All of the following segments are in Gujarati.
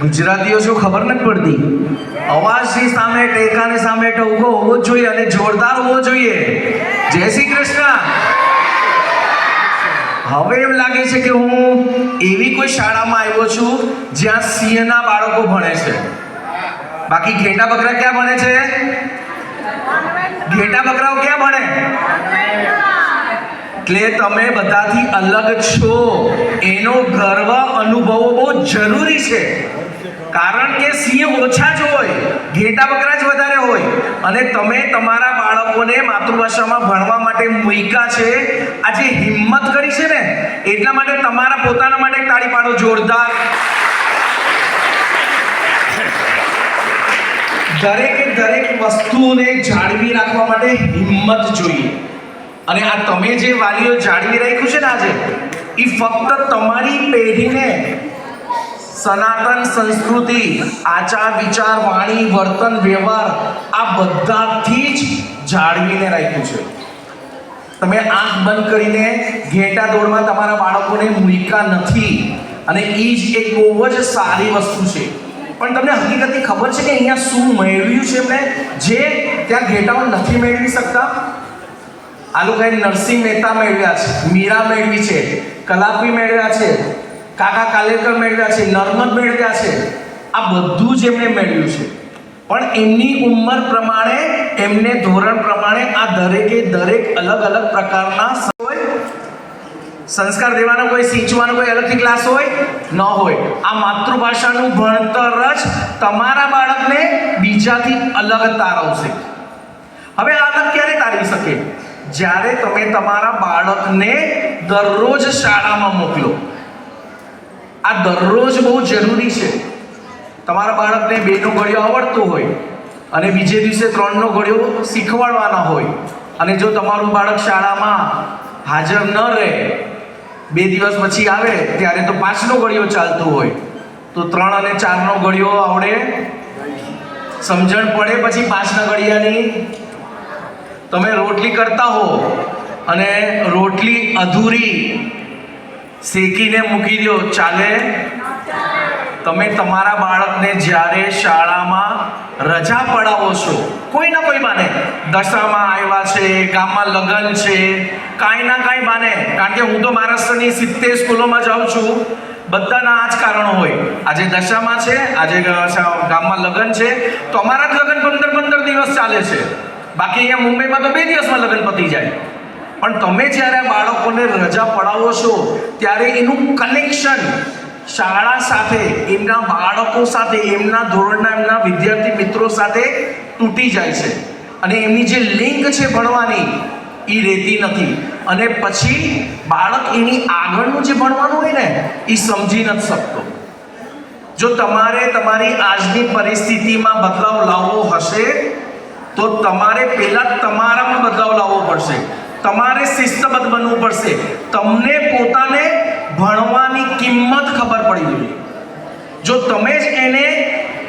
ગુજરાતીઓ શું ખબર નથી પડતી? અવાજની સામે, ટેકાની સામે ઊભો હોવો જોઈએ અને જોરદાર હોવો જોઈએ. જય શ્રી કૃષ્ણ. હવે એમ લાગે છે કે હું એવી કોઈ શાળામાં આવ્યો છું જ્યાં સિંહના બાળકો ભણે છે. બાકી ઘેટા બકરા ક્યાં ભણે છે? ઘેટા બકરાઓ ક્યાં ભણે? એટલે તમે બધાથી અલગ છો. એનો ગર્વ અનુભવવો બહુ જરૂરી છે. કારણ કે સિંહ ઓછા જ હોય, ઘેટા બકરા જ વધારે હોય. અને તમે તમારા બાળકોને માતૃભાષામાં ભણવા માટે મૂક્યા છે, આજે હિંમત કરી છે ને? એટલા માટે તમારા પોતાના માટે તાળી પાડો જોરદાર. દરેકે દરેક વસ્તુને જાળવી રાખવા માટે હિંમત જોઈએ. અને આ તમે જે વાલીઓ જાળવી રાખ્યું છે ને આજે એ ફક્ત તમારી પેઢીને સનાતન સંસ્કૃતિ, આચાર, વિચાર, વાણી, વર્તન, વ્યવહાર, આ બધાથી જ જાળવીને રાખ્યું છે. તમે આંખ બંધ કરીને ઘેટા દોડમાં તમારા બાળકોને મૂકા નથી અને એ જ એક બહુ જ સારી વસ્તુ છે. પણ તમને હકીકતની ખબર છે કે અહીંયા શું મેળવ્યું છે એમણે જે ત્યાં ઘેટાઓ નથી મેળવી શકતા? આ લોકોએ નરસિંહ મહેતા મેળવ્યા છે, મીરા મેળવી છે, કલાપી મેળવ્યા છે કાકા કાલેકર મેળવ્યા છે, નર્મદ મેળવ્યા છે. આ બધું જ એમણે મેળવ્યું છે. પણ એમની ઉંમર પ્રમાણે, એમને ધોરણ પ્રમાણે આ દરેકે દરેક અલગ અલગ પ્રકારના સંસ્કાર દેવાનો કોઈ સિંચવાનો કોઈ અલગથી ક્લાસ હોય, ન હોય. આ માતૃભાષાનું ભણતર જ તમારા બાળકને બીજાથી અલગ તારવશે. હવે આ અલગ ક્યારે તારવી શકે? જ્યારે તમે તમારા બાળકને દરરોજ શાળામાં મોકલો. આ દરરોજ બહુ જરૂરી છે. તમારા બાળકને બેનો ઘડિયો આવડતો હોય અને બીજે દિવસે ત્રણનો ઘડિયો શીખવાડવાના હોય અને જો તમારું બાળક શાળામાં હાજર ન રહે, બે દિવસ પછી આવે ત્યારે તો પાંચનો ઘડિયો ચાલતો હોય, તો ત્રણ અને ચારનો ઘડિયો આવડે સમજણ પડે પછી પાંચના ઘડિયાની? તમે રોટલી કરતા હો અને રોટલી અધૂરી શેકીને મૂકી દો ચાલે? તમે તમારા બાળકને જ્યારે શાળામાં રજા પડાવો છો, કોઈ ના કોઈ બાને. દશામાં આવ્યા છે, ગામમાં લગ્ન છે, કાંઈ ના કાંઈ બાને. કારણ કે હું તો મહારાષ્ટ્રની સિત્તેર સ્કૂલોમાં જાઉં છું. બધાના આ જ કારણો હોય. આજે દશામાં છે, આજે ગામમાં લગ્ન છે. તો અમારા જ લગ્ન પંદર પંદર દિવસ ચાલે છે. બાકી અહીંયા મુંબઈમાં તો બે દિવસમાં લગ્ન પતી જાય. પણ તમે જ્યારે બાળકોને રજા પડાવો છો, ત્યારે એનું કનેક્શન શાળા સાથે, એમના બાળકો સાથે, એમના ધોરણના, એમના વિદ્યાર્થી મિત્રો સાથે તૂટી જાય છે. અને એમની જે લિંક છે ભણવાની, એ રહેતી નથી. અને પછી બાળક એની આગળનું જે ભણવાનું હોય ને, એ સમજી નથી શકતો. જો તમારે તમારી આજની પરિસ્થિતિમાં બદલાવ લાવવો હશે, તો તમારે પહેલાં તમારામાં બદલાવ લાવવો પડશે. તમારે શિસ્તબદ્ધ બનવું પડશે. તમને પોતાને ભણવાની કિંમત ખબર પડી જોઈએ. જો તમે જ એને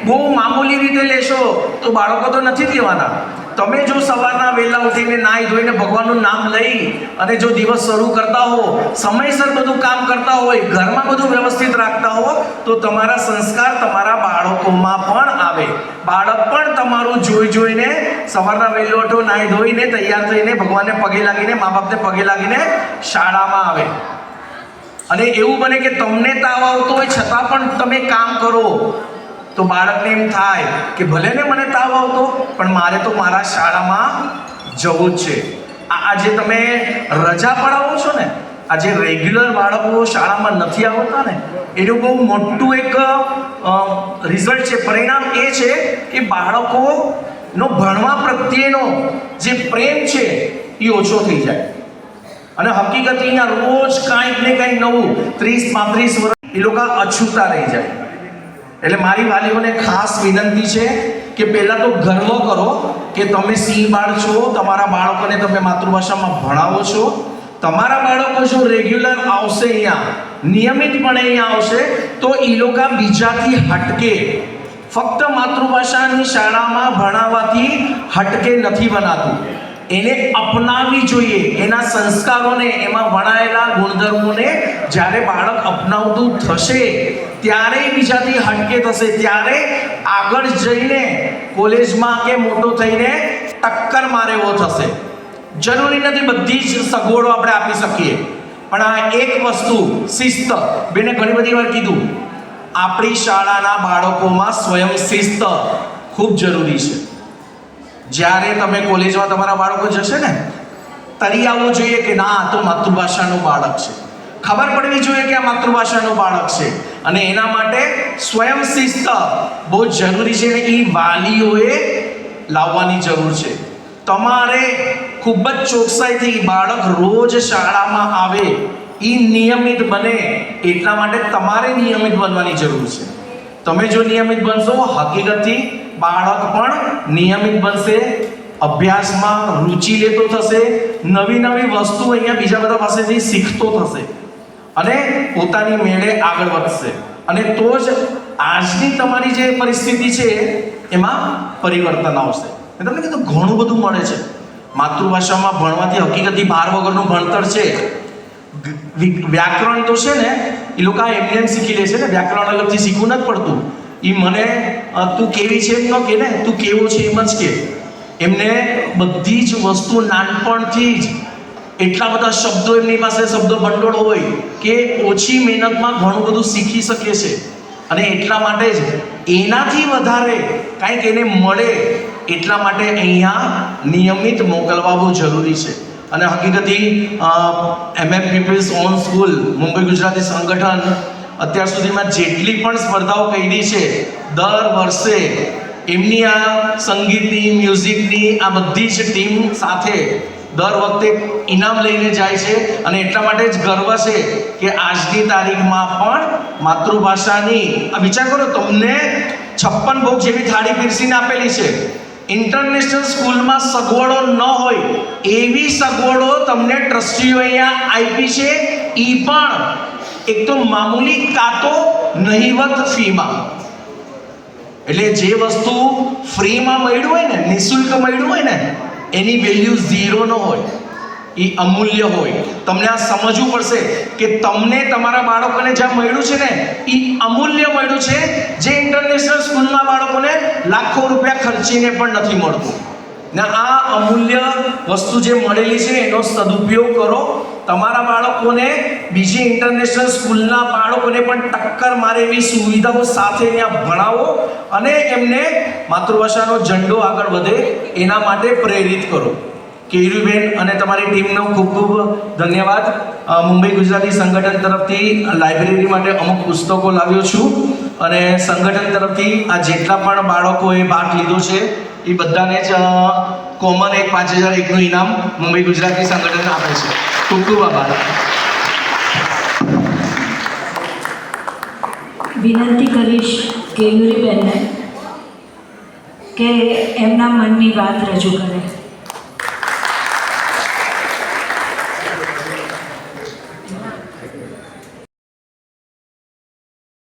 બહુ મામૂલી રીતે લેશો, તો બાળકો તો નથી જ લેવાના. તમે જો સવારના વહેલા ઉઠીને નાહી ધોઈને ભગવાનનું નામ લઈ અને જો દિવસ શરૂ કરતા હો, સમયસર બધું કામ કરતા હોય, ઘરમાં બધું વ્યવસ્થિત રાખતા હો, તો તમારા સંસ્કાર તમારા બાળકોમાં પણ આવે. બાળક પણ તમારું જોઈ જોઈને સવારના વહેલો ઉઠો, નાહી ધોઈને તૈયાર થઈને ભગવાનને પગે લાગીને, મા બાપને પગે લાગીને શાળામાં આવે. અને એવું બને કે તમને તાવ આવતો હોય, છતાં પણ તમે કામ કરો. તો બાળકને એમ થાય કે ભલે ને મને તાવ આવતો, પણ મારે તો મારા શાળામાં જવું જ છે. આજે તમે રજા પડાવો છો ને, આજે રેગ્યુલર બાળકો શાળામાં નથી આવતા ને એનું બહુ મોટું એક રિઝલ્ટ છે. પરિણામ એ છે કે બાળકોનો ભણવા પ્રત્યેનો જે પ્રેમ છે એ ઓછો થઈ જાય. અને હકીકત રોજ કાંઈક ને કાંઈક નવું, ત્રીસ પાંત્રીસ વર્ષ એ લોકો અછૂતા રહી જાય. એટલે મારી વાલીઓને ખાસ વિનંતી છે કે પહેલાં તો ગર્વ કરો કે તમે સિંહ બાળ છો, તમારા બાળકોને તમે માતૃભાષામાં ભણાવો છો. તમારા બાળકો જો રેગ્યુલર આવશે અહીંયા, નિયમિતપણે અહીંયા આવશે, તો એ લોકો બીજાથી હટકે, ફક્ત માતૃભાષાની શાળામાં ભણાવવાથી હટકે નથી બનાતું. એને અપનાવવી જોઈએ. એના સંસ્કારોને, એમાં વણાયેલા ગુણધર્મોને જ્યારે બાળક અપનાવતું થશે ત્યારે બીજાથી હટકે થશે. ત્યારે આગળ જઈને કોલેજમાં કે મોટો થઈને ટક્કર મારે એવો થશે. જરૂરી નથી બધી જ સગવડો આપણે આપી શકીએ. પણ આ એક વસ્તુ, શિસ્ત. બેને ઘણી બધી વાર કીધું, આપણી શાળાના બાળકોમાં સ્વયં શિસ્ત ખૂબ જરૂરી છે. જ્યારે તમે કોલેજમાં તમારા બાળકો જશે ને, તરી આવવું જોઈએ કે ના, આ તો માતૃભાષાનું બાળક છે. ખબર પડવી જોઈએ કે આ માતૃભાષાનું બાળક છે. અને એના માટે સ્વયં શિસ્ત બહુ જરૂરી છે અને એ વાલીઓએ લાવવાની જરૂર છે. તમારે ખૂબ જ ચોકસાઈથી બાળક રોજ શાળામાં આવે, એ નિયમિત બને, એટલા માટે તમારે નિયમિત બનવાની જરૂર છે. તમે જો નિયમિત બનશો, હકીકતથી બાળક પણ નિયમિત બનશે, અભ્યાસમાં રુચિ લેતો થશે, નવી નવી વસ્તુ અહીંયા બીજા બધા પાસેથી શીખતો થશે અને પોતાની મેળે આગળ વધશે. અને તો જ આજની તમારી જે પરિસ્થિતિ છે, એમાં પરિવર્તન આવશે. મેં તમને કીધું ઘણું બધું મળે છે. માતૃભાષામાં ભણવાથી હકીકતથી બાર વગરનું ભણતર છે. વ્યાકરણ તો છે ને, એ લોકો એમને એમ શીખી લે છે ને, વ્યાકરણ અલગથી શીખવું નથી પડતું. એ મને તું કેવી છે? એમ ન કે, ને, તું કેવો છે? એમ જ કે. એમને બધી જ વસ્તુ નાનપણથી જ એટલા બધા શબ્દો એમની પાસે, શબ્દ ભંડોળ હોય કે ઓછી મહેનતમાં ઘણું બધું શીખી શકે છે. અને એટલા માટે જ એનાથી વધારે કાંઈક એને મળે એટલા માટે અહીંયા નિયમિત મોકલવા બહુ જરૂરી છે. અને હકીકતી MM peoples own school Mumbai Gujarati સંગઠન અત્યાર સુધીમાં જેટલી પણ સ્પર્ધાઓ કરી છે, દર વર્ષે એમની આ સંગીતની, મ્યુઝિકની, આ બધી જ ટીમ સાથે દર વખતે ઇનામ લઈને જાય છે અને એટલા માટે જ ગર્વ છે કે આજની તારીખમાં પણ માતૃભાષાની, આ વિચાર કરો, તમને છપ્પન ભોગ જેવી થાળી પીરસીને આપેલી છે. ઇન્ટરનેશનલ સ્કૂલમાં સગવડો ન હોય, એવી સગવડો તમને ટ્રસ્ટીઓ અહીંયા આપી છે એ પણ એક તો મામૂલી કાં તો નહિવત ફીમાં. એટલે જે વસ્તુ ફ્રીમાં મળ્યું હોય ને, નિઃશુલ્ક મળ્યું હોય ને, એની વેલ્યુ ઝીરો ન હોય. એ અમૂલ્ય હોય. તમને આ સમજવું પડશે કે તમને તમારા બાળકોને જ્યાં મળ્યું છે ને એ અમૂલ્ય મળ્યું છે જે ઇન્ટરનેશનલ સ્કૂલમાં બાળકોને લાખો રૂપિયા ખર્ચીને પણ નથી મળતું. ને આ અમૂલ્ય વસ્તુ જે મળેલી છે એનો સદુપયોગ કરો. તમારા બાળકોને બીજી ઇન્ટરનેશનલ સ્કૂલના બાળકોને પણ ટક્કર મારે એવી સુવિધાઓ સાથે અહીંયા ભણાવો અને એમને માતૃભાષાનો ઝંડો આગળ વધે એના માટે પ્રેરિત કરો. કેરુબેન અને તમારી ટીમનો ખૂબ ખૂબ ધન્યવાદ. મુંબઈ ગુજરાતી સંગઠન તરફથી લાઇબ્રેરી માટે અમુક પુસ્તકો લાવ્યો છું અને સંગઠન તરફથી આ જેટલા પણ બાળકોએ ભાગ લીધો છે એ બધાને જ કોમન એક પાંચ હજાર એકનું ઇનામ મુંબઈ ગુજરાતી સંગઠન આપે છે. ખૂબ ખૂબ વિનંતી કરીશ કેયુરીબેનને કે એમના મનની વાત રજૂ કરે.